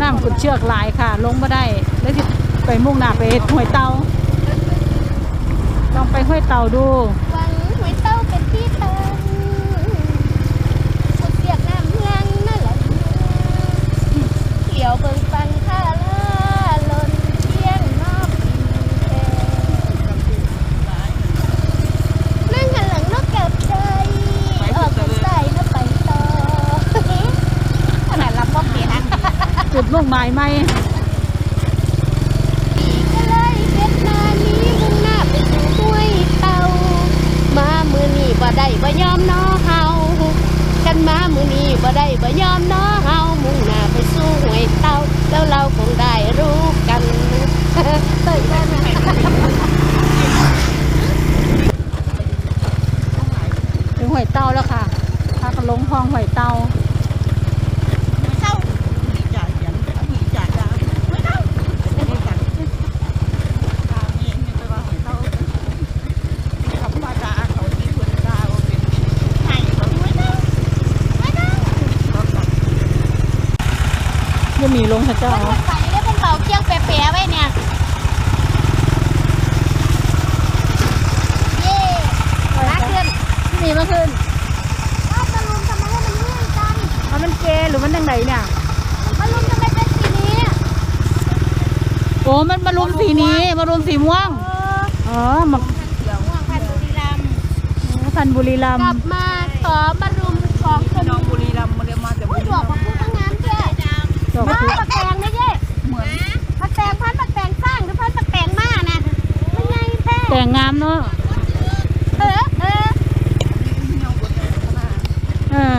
น้ำขุดเชือกหลายค่ะ ลงมาได้ แล้วสิไปมุ่งหน้าไปห้วยเตาลองไปห้วยเตาดูวังห้วยเตาเป็นที่ตั้งสุดเสียกน้ำเมืองนั่นแหละเขียวเบิ่งฟังท่าลาลนเที่ยงนอกกินแทนั่งหันหลังนกแก้วใจออกกันใส่แล้วไปต่อขนาดรับบ่เปลี่ยน จุดมุ่งหมายไหมก็เลยเฮ็ดนานี้มุ่งหน้าไปสู่ห้วยเตามามือนี้บ่ได้บ่ยอมน้อเฮากันมามือนี้บ่ได้บ่ยอมน้อเฮามุ่งหน้าไปสู่ห้วยเตาแล้วเราคงได้รู้กันเต้ยได้ไหมถึงห้วยเตาแล้วค่ะพากันลงคลองห้วยเตา ยังมีลงพระ เจ้ามันหมดไปแล้วเป็นเบาเคียงแปะๆไว้เนี่ยเย่รักเพื่อนมีเมื่อคืนอ้าวตะลุมทำไมให้มันเลื่อนกันเอามันเกหรือมันยังไงเนี่ยตะลุมทำไมเป็นสีนี้ โอ้มันมารุมสีนี้มารุมสีม่วง เอออ๋อมาเขียวม่วงพันธุ์บุรีรัมย์พันธุ์บุรีรัมกลัย์บมาขอมารุมของคนน้องบุรีรัมย์มาเรียมาจากบุรีรัมย์พูดทั้งงานเพื่อดอกมาพุปักแแท้แต่งงามเนาะเออเออ เออ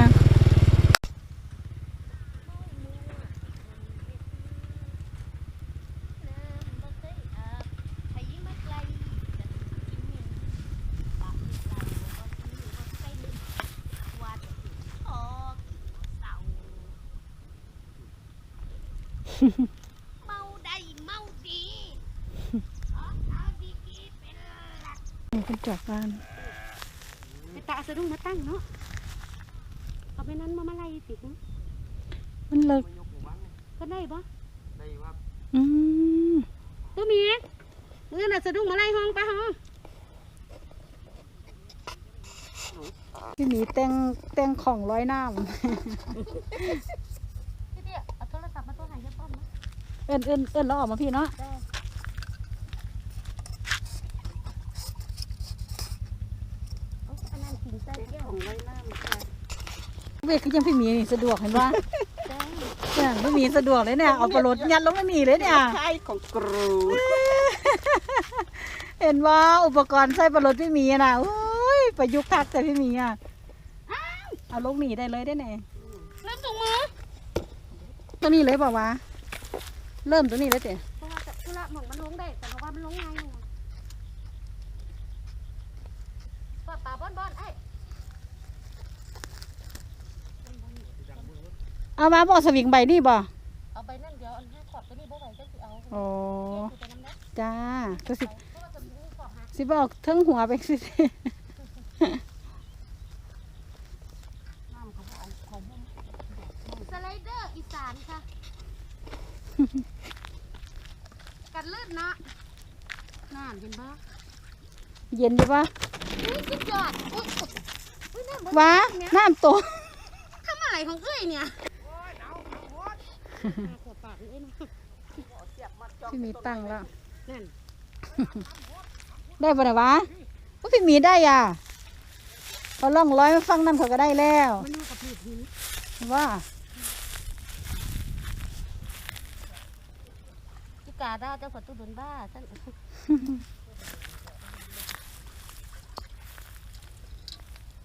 เมาได้เมาดีเอาเอาดีกีเป็นหลัก นี่เป็นจอกบ้าน ไปตาสะดุ้งมาตั้งเนาะเอาไปนั้นมามาไล่สิฮะ มันเลิกก็ได้ปะอืมตัวเมียเมื่อน่ะสะดุ้งมาไล่ห้องปะห้องพี่หมีแต่งแต่งของร้อยน้พี่เตี้ยเอาโทรศัพท์มาตัวไหนจะป้อมนะำเอิ้นเอิ้นเอิ้นเราออกมาพี่เนาะเอาอันนั้นกินใส่แก้วของไว้น้ำค่ะเวกคือยังพี่หมีนี่สะดวกเห็นปะจ้า เนี่ยพี่หมีสะดวกเลยเนี่ยเอาปลารถยัดลงไม่มีเลยเนี่ย ใช่ของกรูเห็นว่าอุปกรณ์ใส่ปลารถพี่หมีอะนะอุ้ยประยุกต์คักแต่พี่หมีอะเอาลงหนีได้เลยได้ไหนเริ่มถุงมือตัวนี้เลยเปล่าวะเริ่มตัวนี้แล้วเจ๊ เพราะว่าธุระหมองมันลงได้ แต่ว่ามันลงไงายอยู่ปลาปลาบ้อนบ้อนไอ้ เอามาบอกสวิงใบนี่บ่เอาไปนั่นเดี๋ยวอันนี้ขอบตัวนี้บ่ไหวจะสิเอาอ๋อคือไปน้ำได้จ้าก็สิเพราะว่าจะมีขอบหักสิบอกทั้งหัวไปสิสไลเดอร์อีสานค่ะ กัดเลือดเนาะน่านเห็นปะเย็นอยู่ปะอุ้ยสุดยอดอุ้ยอุ้ยแม่บอกว้าน้ำโตกทำอะไรของเอ้ยเนี่ย ขวดปากเอ้ยนะพี่หมีตั้งแล้ว นั่นได้ปะนะวะว่าพี่หมีได้อะพอล่องร้อยมาฟังนั่นเขาก็ได้แล้วมันอยู่กับผืดหินว่าจิกาดาเจ้าฝัดตุดนบ้าท่าน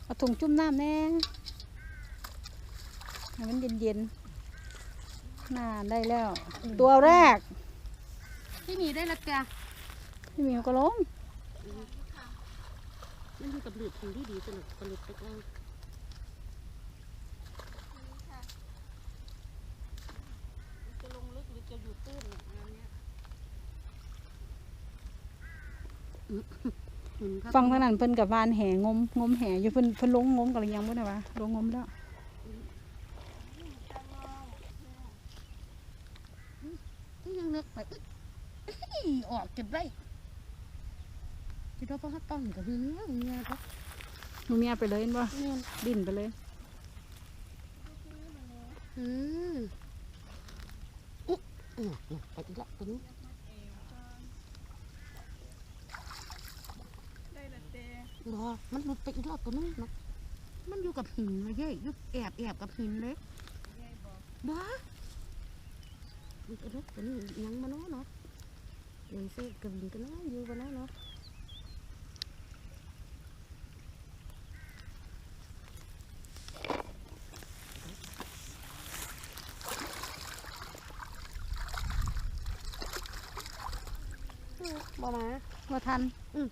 เอาถุงจุ่มน้ำแน่ ให้มันเย็นๆ น่าได้แล้ว ตัวแรก พี่หมีได้ละจ้ะพี่หมีก็ลงมันอยู่กับผืดหินที่ดีสนุกสนุกไปกลางจะลงลึกหรือจะอยู่ตื้นเนี่ยงานเนี้ยอืมครับฟังเท่านั้นเพิ่นกับวานแห่งมงมแห่อยู่เพิ่นเพิ่นลงงมกันหรือยังบ่นะวะลงงมแล้ว ยังนึก ไปอื้อออกจนได้คิดว่าพ่อต้องกับเงี้ยเงี้ยครับหนูเมียไปเลยเห็นบ่เงี้ยดิ้นไปเลยอืมอุ๊ยอืมอืมไปอีกแล้วตัวนี้รอมันหลุดไปอีกรอบตัวนึงเนาะมันอยู่กับหินนะเย้ยอยู่แอบแอบกับหินเลยบ้า มันกระลุกตัวนี้ยังมาเนาะเนาะยังเซ่กระวินกันเนาะอยู่กันเนาะเนาะอืมบ่มา ว่าทัน อื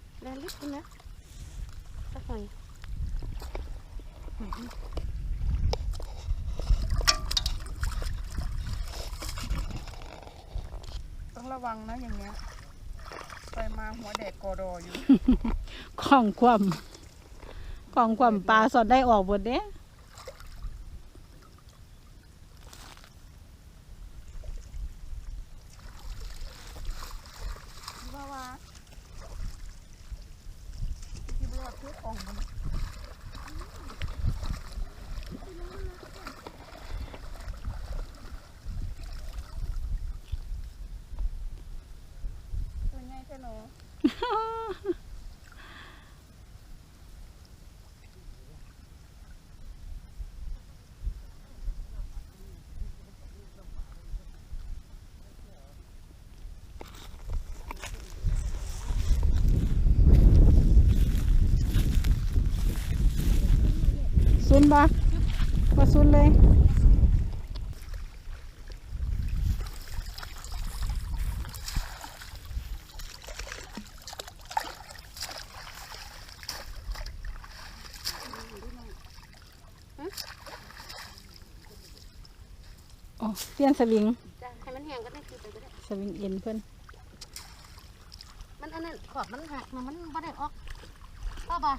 ระวังนะอย่างเงี้ย ไปมาหัวแดกกอดออยู่ ของความ ของความปลาสอดได้ออกหมดเด้ ว่าว่าที่รอดเพื่อของมันตัวใหญ่แค่หนู ซุนบ่บ่ซุนเลย อ๋อเปลี่ยนสวิง จ้ะให้มันแห้งก็ได้คือไปก็ได้สวิงเอ็นเพิ่นมันอันนั้นขอบมันหักนะมันบ่ได้ออกพ่อบ่า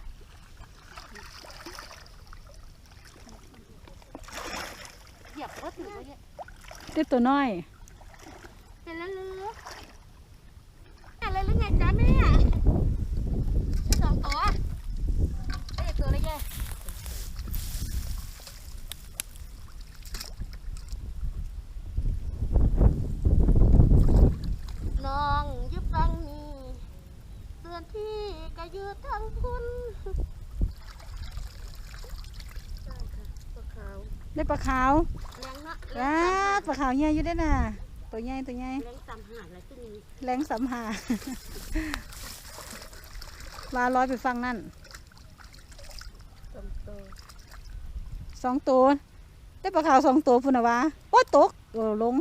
เหยียบรถหนูเยอะได้ตัวน้อยเป็นแล้วเลยอะไรหรือไงจ๊ะแม่สองตัวไอ้ยตัวอะไรแย่น้องยุบฟังนี่เตือนพี่ก็ยืดทั้งคุณใช่ค่ะตัวขาว ได้ปลาขาว แรงเนาะว้าปลาขาวใหญ่อยู่ด้อน่ะ ตัวใหญ่ตัวใหญ่แรงต่ำหาอะไรที่นี่แรงสำหาวาร้อยไปฟังนั่นตมโตสองตัว ได้ปลาขาวสองตัวพุ่นนะวะโอ้ตกโอ้ลง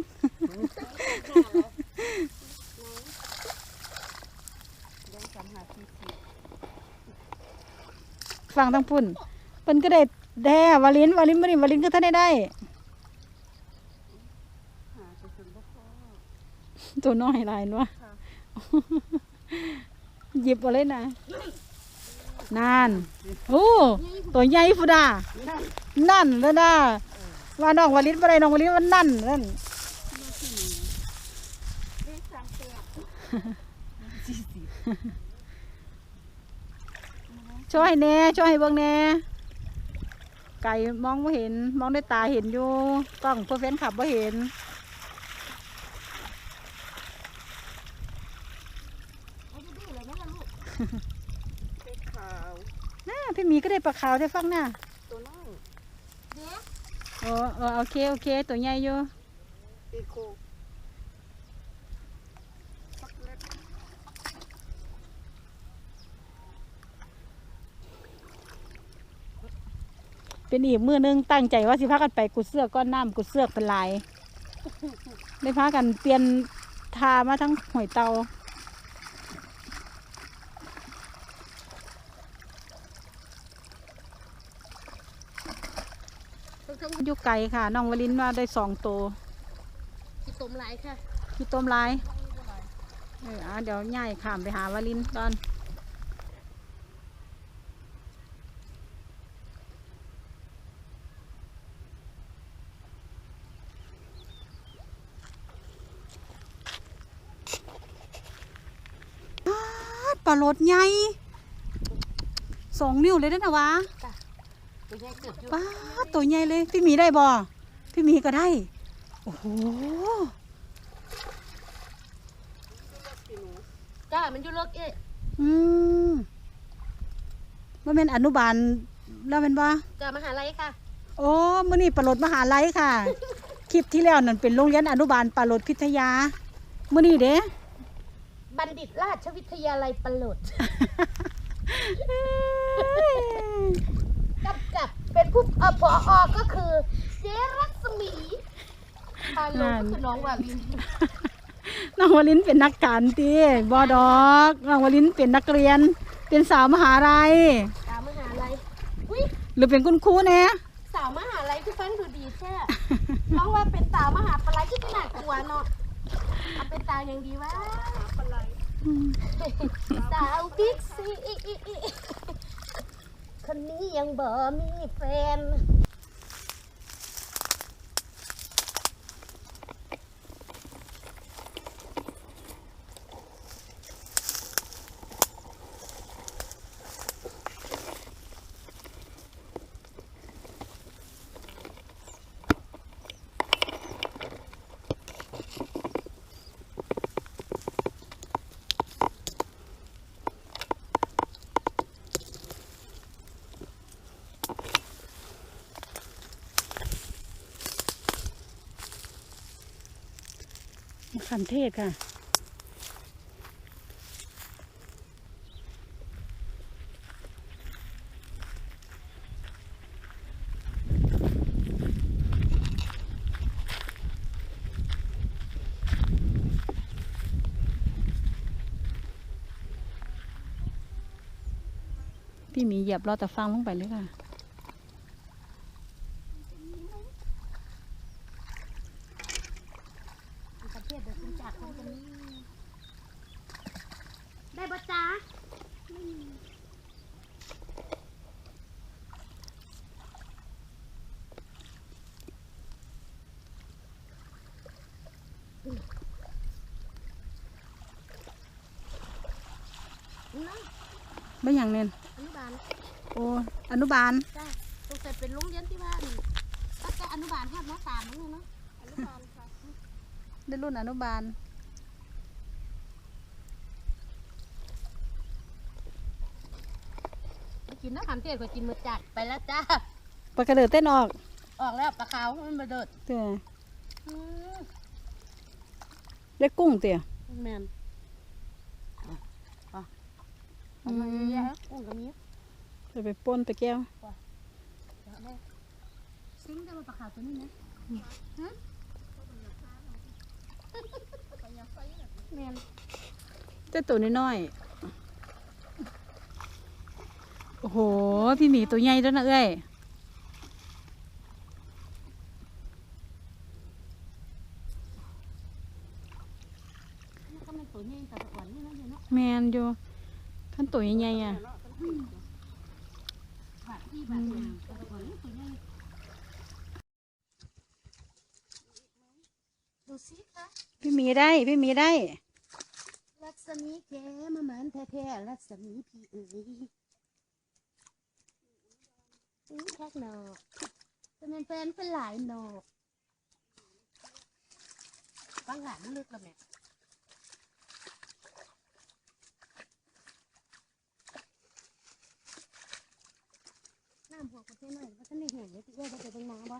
ฟังทั้งพุ่นเพิ่นก็ได้แด่วาลินวาลินบ่ได้วาลินก็ท่านได้ได้ หาไปถึงบ่พอ ตัวน้อยหลายนัวค่ะหยิบเอาเลยนะนานโอ้ตัวใหญ่ฟุดา นั่นเลยนะว่าน้องวาลินบ่ได้น้องวาลินว่านั่นนั่นได้สามตัวสี่สิบช่วยแหน่ช่วยให้เบิ่งแหน่ไก่มองบ่เห็น มองด้วยตาเห็นอยู่กล้องเพื่อแฟนขับบ่เห็น เอาจะดื้อเลยไหม ล่ะลูกเป็ดขาวน่าพี่หมีก็ได้ปลาขาวได้ฟังน่ะตัวน้อยเดี๋ยวโอ้เออโอเคโอเค ตัวใหญ่อยู่เอโคช็อกโกแลตเป็นอีกมือหนึงตั้งใจว่าสิพากันไปกุดเสือกก้อนน้ำกุดเสือกเป็นหลายได้พากันเปลี่ยนทามาทั้งหอยเตา อยู่ไก่ค่ะ น้องวลินว่าได้สองตัวขี้ตมไลค่ะขี้ตมไลเออเดี๋ยวย่ายข้ามไปหาวลินก่อนปลาลดใหญ่สองนิ้วเลยด้วยนะวะ ป้าดตัวใหญ่เลย พี่หมีได้บ่พี่หมีก็ได้ โอ้โหจ้ามันอยู่เลิกเอ๊ะอืมว่าเป็นอนุบาลแล้วเป็นบ่จ้ามหาลัยค่ะ โอ้มื่อนี้ปลาโลดมหาลัยค่ะ คลิปที่แล้วนั่นเป็นโรงเรียนอนุบาลปลาโลดพิทยามื่อนี้เด้บัณฑิตราชวิทยาลัยปลดกับกับ เป็นผู้เอ่อผออก็คือเจรัศมีพาลงก็คือน้องวาลินน้องวลินเป็นนักการตีบอดอกน้องวลินเป็นนักเรียน เป็นสาวมหาลัยสาวมหาลัยอุ้ยหรือเป็นคุณครูแน่สาวมหาลัยคือฟังดูดีแท้น้องว่าเป็นสาวมหาปลัยที่ขนาดกลัวเนาะเอาเป็นสาวอย่างดีวะสาวบิ๊กซี คนนี้ยังบ่มีแฟน ขันเทศค่ะ พี่หมีเหยียบราแต่ฟังลงไปเลยค่ะ ประเทศเดี๋ยวคุณจากคนกันนี้ได้ปะจ๊ะนั่น ไม่อย่างเน้นอนุบาลโอ้อนุบาลจ้าสงสัยเป็นโรงเรียนที่ว่านี่ตั้งแต่อนุบาลห้ามสามมั้งเนาะอนุบาลค่ะได้รุ่นอนุบาลไปกินน้ำขามเทศก็กินมือจัดไปแล้วจ้าปลากระเดิดเต้นออก ออกแล้วปลาขาวมันมาเดิดเตี้ยอืมเล็กกุ้งเตี้ยแมนอะอะ เอามาเยอะแยะกุ้งกับนี้จะไปป้นไปแก้วเดี๋ยวได้ซิงได้มาปลาขาวตัวนี้นะฮะแมนเจ้าตัวน้อยๆโอ้โห พี่หมีตัวใหญ่แล้วนะเอ้ยนี่ก็มันตัวนี้แต่ตะวันนี่นะเดี๋ยวเนาะแมนอยู่ ขั้นตัวใหญ่ๆอะบาทที่บาทเนี่ยแต่ตะวันนี่ตัวนี้ดูสิคะพี่หมีได้ พี่หมีได้ รัศมีแกมาเหมือนแท้ๆรัศมีพี่เอ๋ยอือแค่หนอกเป็นแฟนเป็นหลายหนอกบางหลานมันลึกละแม่ น้ำหัวคนเท่อท่านได้เห็นเลยที่เอ้ยจะเป็นน้ำบ่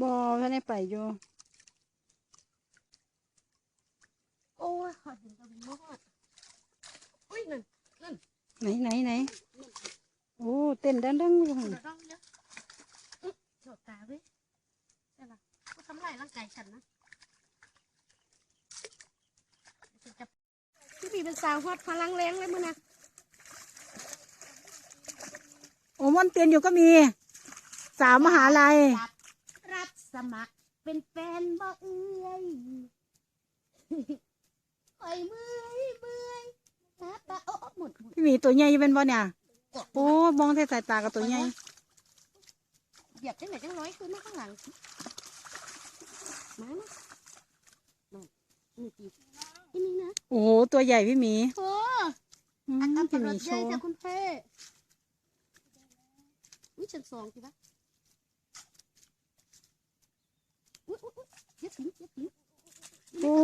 บอท่านได้ไปอยู่โอ้ยขอเห็นตัวเป็นมอดอุ้ยนั่นไหนไหนไหนโอ้เต้นดังๆอยู่หั่นเดี๋ยวต้องเยอะอุ๊ยโฉดตาเว้ยใช่ปะก็ทำลายร่างกายฉันนะพี่บีเป็นสาวฮอตพลังแรงเลยมึงนะโอ้ม่อนเตียนอยู่ก็มี สาวมหาลัย รับรับสมัครเป็นแฟนบ่เอื้อยคอยเมื่อยเมื่อยตาตาโอ้หมดหมดพี่หมีตัวใหญ่เป็นบ่เนี่ยโอ้มองใส่สายตากับตัวใหญ่เหยียบได้ไหนจังร้อยคือมาข้างหลังมานะนั่นนี่ตีที่นี่นะโอ้โหตัวใหญ่พี่หมีโอ้อืมอันอันพี่ตหรมีวจโชใหญ่ว์แต่คุณเพ่อุ้ยชั้นสองสิปะอุ้ยอุ้ยอุ้ยเย็บทิ้งเย็บทิ้ง โอ้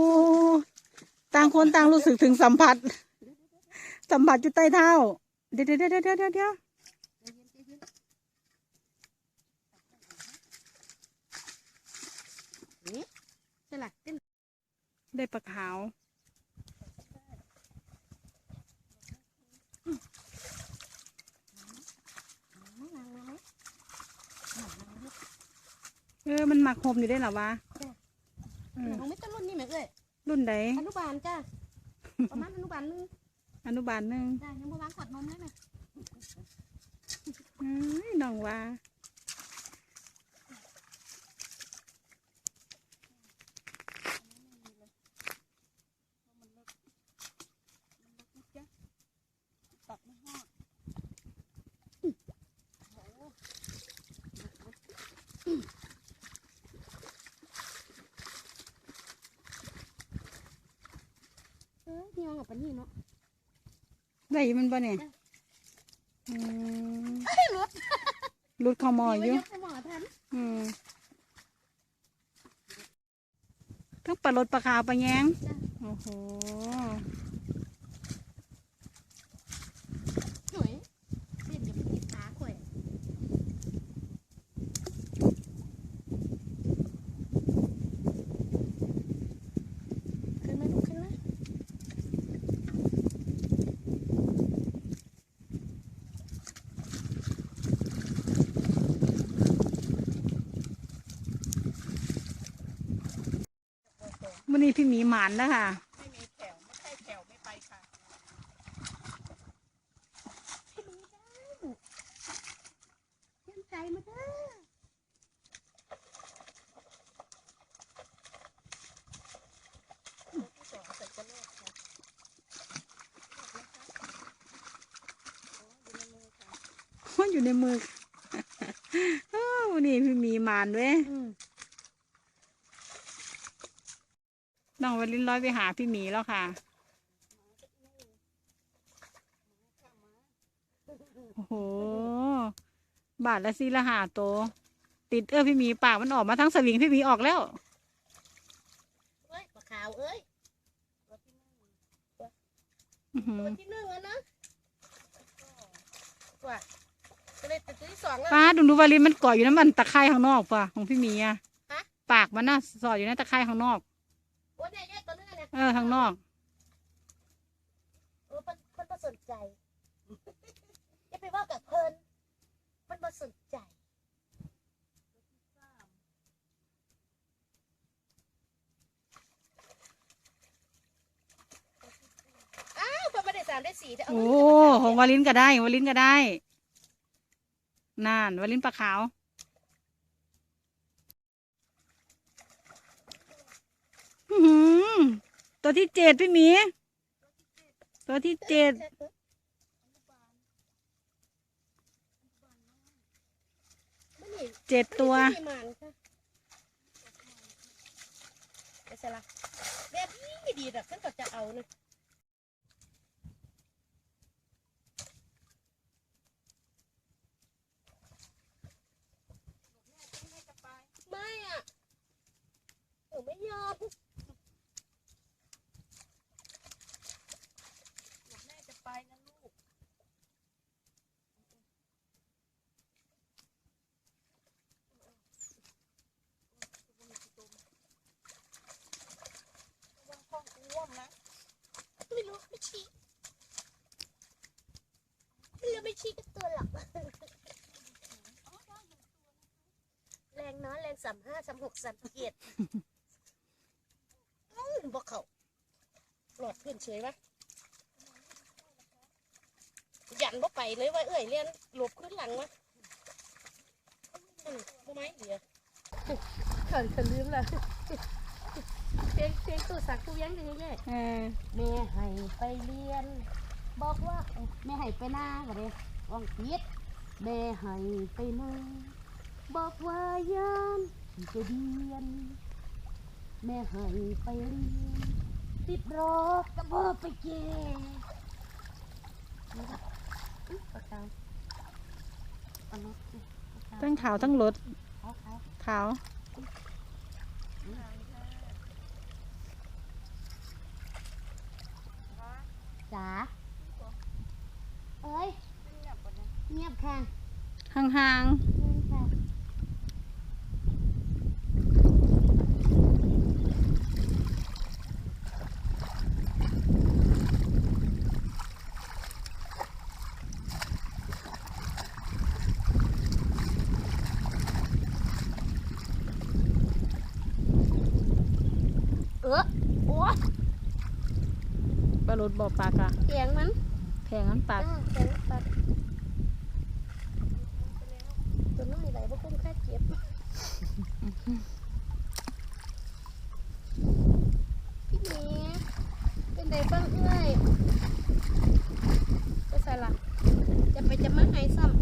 ต่างคนต่างรู้สึกถึงสัมผัส สัมผัสอยู่ใต้เท้า เดี๋ยวเดี๋ยวเดี๋ยวเดี๋ยวเดี๋ยวเดี๋ยวเย็นใจเย็นนี่สลักเต้นได้ปลาขาวเออ มันหมักหมอยู่ได้หรอวะ เออน้องไม่ต้นรุ่นนี่ไหมเอ้ยรุ่นใดอนุบาลจ้าประมาณอนุบาลหนึงอนุบาลหนึ่งจ้ายังบ่วางขวดนมได้ไหมเอ้ยน้องว่า ตักไม่หอด เออนี่ยังกับปานนี่เนาะ ได้อยู่ มันบ่เนี่ยจ้ะอืมรถรุดเข้าหมออยู่ยกไปหมอทันอืมทั้งปลาลดปลาขาวปลาแยงจ้ะโอ้โหหน่อยเด็ดอย่าไปติดขาข่อยขึ้นไหมลูกขึ้นไหม วันนี้พี่ห มีหมานแล้วค่ะไม่มีแถวไม่ใช่แถวไม่ไปค่ะเยี่ยมใจมาเด้อที่สองใส่กระโหลกค่ะโอ้อยู่ในมือค่ะมันอยู่ในมืออ้าววันนี้พี่หมีหมานเว้ย อืม น้องวันลินร้อยไปหาพี่หมีแล้วค่ะ โอ้โห บาทละสี่ละหาโตวติดเอื้อพี่หมีปากมันออกมาทั้งสวิงพี่หมีออกแล้วเอ้ยปลาขาวเอ้ยอื้อหือตัวที่หนึ่งแล้วนะว่าก็เลยตัวที่สองแล้ว ป้าดูดูวาลินมันเกาะอยู่น้ำมันตะไคร่ข้างนอกป่ะของพี่หมีอะฮะปากมันน่ะสอดอยู่ในตะไคร่ข้างนอก โอ้เนี่ยแยกตัวนึงอะเนี่ยเออข้างนอกโอ้มันมันมาสนใจอย่าไปว่ากับเพิ่นมันมาสนใจอ้าวพอมาได้สามได้สี่แต่เอาโอ้เงินไปของวาลินก็ได้วาลินก็ได้นั่นวาลินปลาขาวอื้อหือ ตัวที่เจ็ดพี่หมี ตัวที่เจ็ดเจ็ดตัวเสร็จละแบบนี้ดีหรอกฉันก็จะเอานะไม่อะหนูไม่ยอม แม่จะไปนะลูก ระวังท้องอ้วมนะ ไม่รู้ไม่ชี้ไม่รู้ไม่ ชี้กับตัวหรอกแรงเน้อยแรงสามห้าสามหกสามเจ็ดอื้อบอกเขาหลอดขึ้นเฉยวะยันบ่ไปเลยว่าเอ้ยเรียนหลบขึ้นหลังวะอืมบ่ไหมเดี๋ยวเขินเขินลืมละเพลงเพลงตู้สักตู้ยังดีแย่เออแม่ให้ไปเรียน บอกว่าเอ้ยแม่ให้ไปหน้าก็เลย ว่องปิดแม่ให้ไปหน้าบอกว่ายามจะเดียน แม่ให้ไปเรียนติดรอกก็บอไปเกปากกาอันนู้นปากกาทั้งขาวทั้งรถเอาเอาขาวจ๋าเอ้ย เงียบค่ะห่างเงียบค่ะเออโอ้ยๆปลารถบ่อปากอะเสียงมันแพงนั้นปากอ่าเสียงปัดตัวน้อยไหลบ่คุ้มค่าเจ็บพี่เมย์เป็นไดบ้างเอ้ยไปใส่ละจะไปจะมาให้ซ้ำ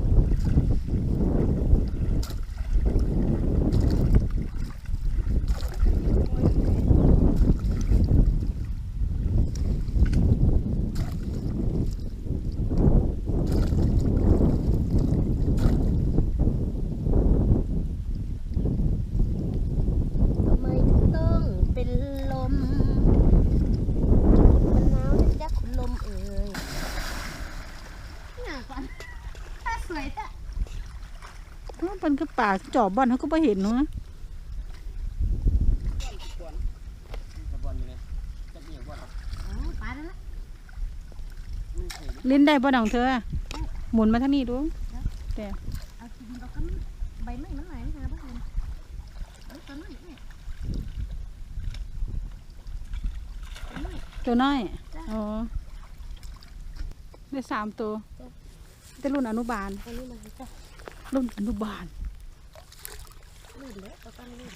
ทำไมถึงต้องเป็นลม มันหนาวนะจ๊ะคุณลมเอ่ยน่าก่อนถ้าสวยจ้ะ ถ้าเป็นก็ปาจอบบอนเขาก็ไม่เห็นเนาะเลยจะมีอย่างว่าอ๋อปลาแล้วละไม่เคยลิ้นได้บ่ดังเธอ หมุนมาทางนี้ดูเกินนใบไม้มันไหลนะพวกคุณเอาตัวน้อยเนี่ยตัวน้อย อ๋อ ได้สามตัวแต่รุ่นอนุบาล รุ่นอนุบาล ลื่นเลยตัวกันลื่น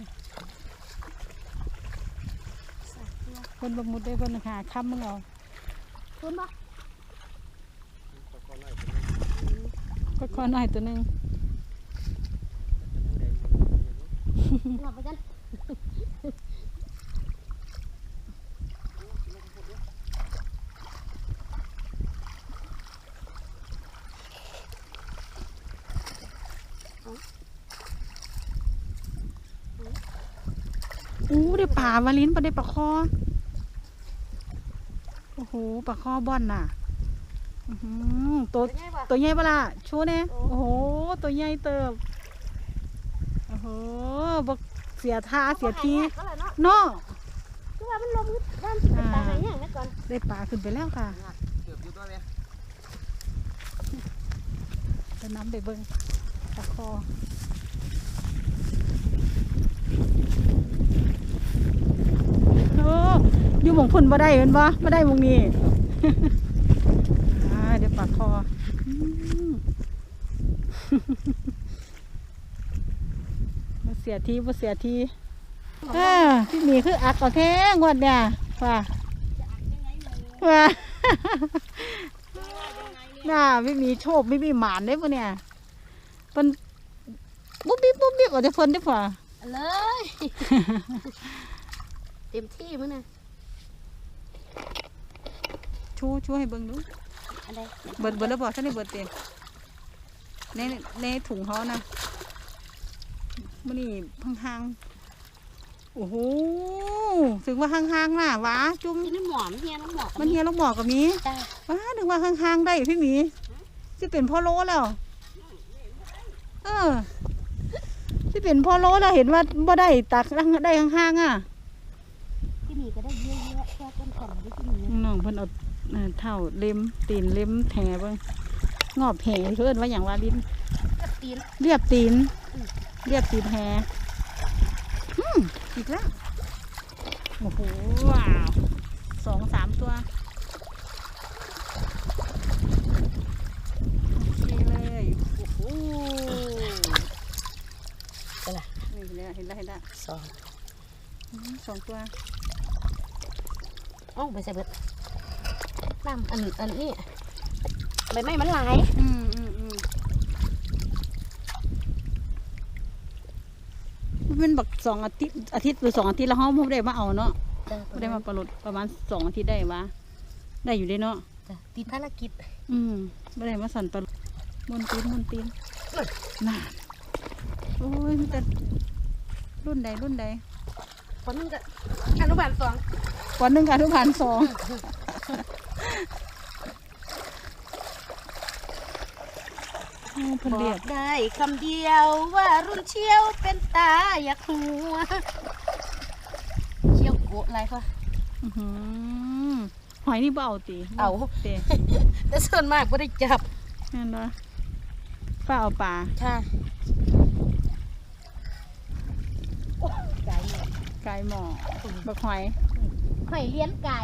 สาตัวเพิ่นบมุดได้เพิ่นหาค้ำมึงเอาคุณบ่ก็ข้อน้อยตัวหนึงหลับไปกัน อู้ได้ป่าวาลิ้นปลาได้ปลาคอ โอ้โหปลาคอบ่อนน่ะอื้อหือตัวเป็นไงบ่ตัวใหญ่ปะล่ะโชว์เนี่ยโอ้โอ้โห ตัวใหญ่เติบ โอ้โหบกเสียท่าเสียทีก็เลยเนาะเนาะคือว่ามันลมด้านสิเป็นตาหายอย่างนั้นก่อนได้ปลาขึ้นไปแล้วค่ะเกือบอยู่ตัวเลยไปน้ำไปเบิ้งปลาคอ โอ้ อยู่หมองพุ่นบ่ได้เป็นบ่บ่ได้หมองนี้อ่าเดี๋ยวปลาคออืมบ่เสียทีบ่เสียทีอ่าพี่หมีคืออักเอาแท้งวดเนี่ยว่าว่าน่าไม่มีโชคไม่มีหมานได้ปะเนี่ยเป็นบุ๊บบิ๊บบุ๊บบิ๊บเอาแต่เพิ่นได้ป่ะเลยเต็มที่มั้งนะ ชูชูให้เบิ่งดูอะไรเบิดเบิดแล้วบอกท่านได้เบิดเต็มในในถุงเขานะมันนี่ห่างๆโอ้โหถึงว่าห่างๆน่ะหวะจุ่มที่นี่หมอมเฮียน้ำหมอกมันเฮียลูกหมอกกับมีจ้าว้าถึงว่าห่างๆได้พี่หมีจะเป็นพ่อโลแล้ว เออที่เป็นพ่อโลแล้วเห็นว่าบ่ได้ตักได้ห่างๆอะที่มีก็ได้เย น้องเพิ่นเอาเอ่อเท่าเล็มตีนเล็มแหเบิ่งงอบแหเพิ่นว่าอย่างว่าลิ้นกับตีนเรียบตีน เรียบตีนแหอืมอีกแล้วโอ้โหว้าวสองสามตัวโอเคเลยโอ้โหเป็นไรเห็นแล้วเห็นแล้วเห็นแล้วสองอืมสองตัวเอ้าไปใส่เบิด น้ำอันอันนี้ใบไม้มันหลายอืมอืมอืมมันเป็นบักสองอาทิตย์อาทิตย์หรือสองอาทิตย์แล้วเขาไม่ได้มาเอาเนาะจ้าไม่ได้มาประลดประมาณสองอาทิตย์ได้วะได้อยู่ได้เนาะจ้ะติดภารกิจ อืมไม่ได้มาสั่นปลาบนตีนบนตีนน่าโอ้ยมันแต่รุ่นใดรุ่นใดคนนึงก็อนุบาลสองก่อนหนึ่งการทุกผ่านสอง โอ้เพันบเดีอยดกได้คำเดียวว่ารุ่นเชี่ยวเป็นตาอยากหัว เชี่ยวโกะอะไรพะอื้อหือหอยนี่เบเอาตีเอาเตะแต่ส่วนมากไม่ได้จับนั่นวะป้าเอาปลาค่ะไก่เนี่ยไก่หมอบักหอยหอยเลี้ยนไก่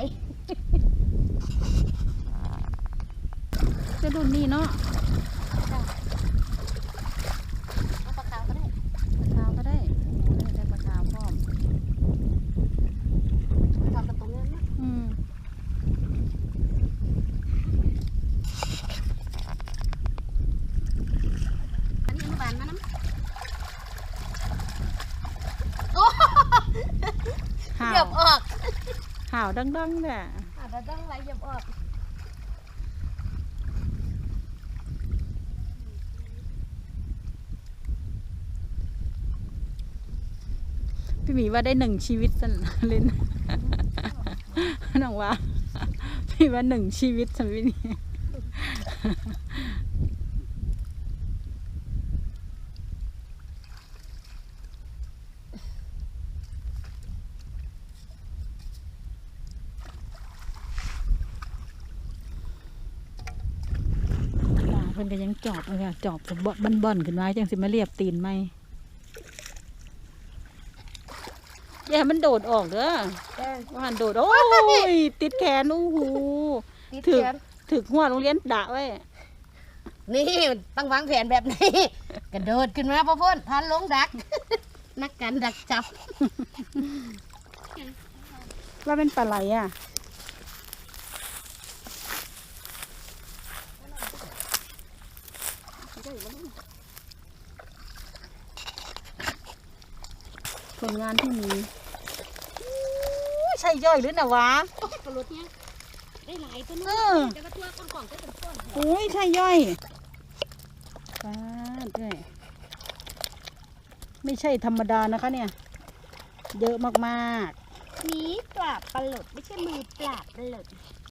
จะรุ่นนี้เนาะเอาปลาขาวก็ได้ปลาขาวก็ได้โอ้ยได้ปลาขาวพร้อมทำกระตรงนั้นนะอืมอันนี้อนุบาลมาน้ำโอ้ห่าเหยียวบออกห่าวดังๆแหละอาจจะต้องไรเหยียบออก พี่หมีว่าได้หนึ่งชีวิตสันเล่นน้องว่าพี่ว่าหนึ่งชีวิตสันวินี่ปลาเพิ่นก็ยังจอบเลยค่ะจอบสมบ่อนบ่อนๆขึ้นมาจังสิมาเรียบตีนไหม อย่าให้มันโดดออกเด้อว่าหันโดด โอ้ย ติดแขนอู้หูติดถึกแขนถึกหัวโรงเรียนด่าไว้ นี่ต้องวางแผนแบบนี้ กระโดดขึ้นมาพ่อพ่นพันลงดัก นักกันดักจับ ว่าเป็นปลาไหลอะ ผ ลงานที่มีอู้ใช่ย่อยหรือนะวะกระโดดเนี่ยได้หลายตัวนึงเออแต่ว่าตัวก้อนๆก็เป็นก้อนโอ้ยใช่ย่อยป้าดด้วยไม่ใช่ธรรมดานะคะเนี่ย เยอะมากนี้ปราบปลาหลดไม่ใช่มือปราบปลาหลดๆ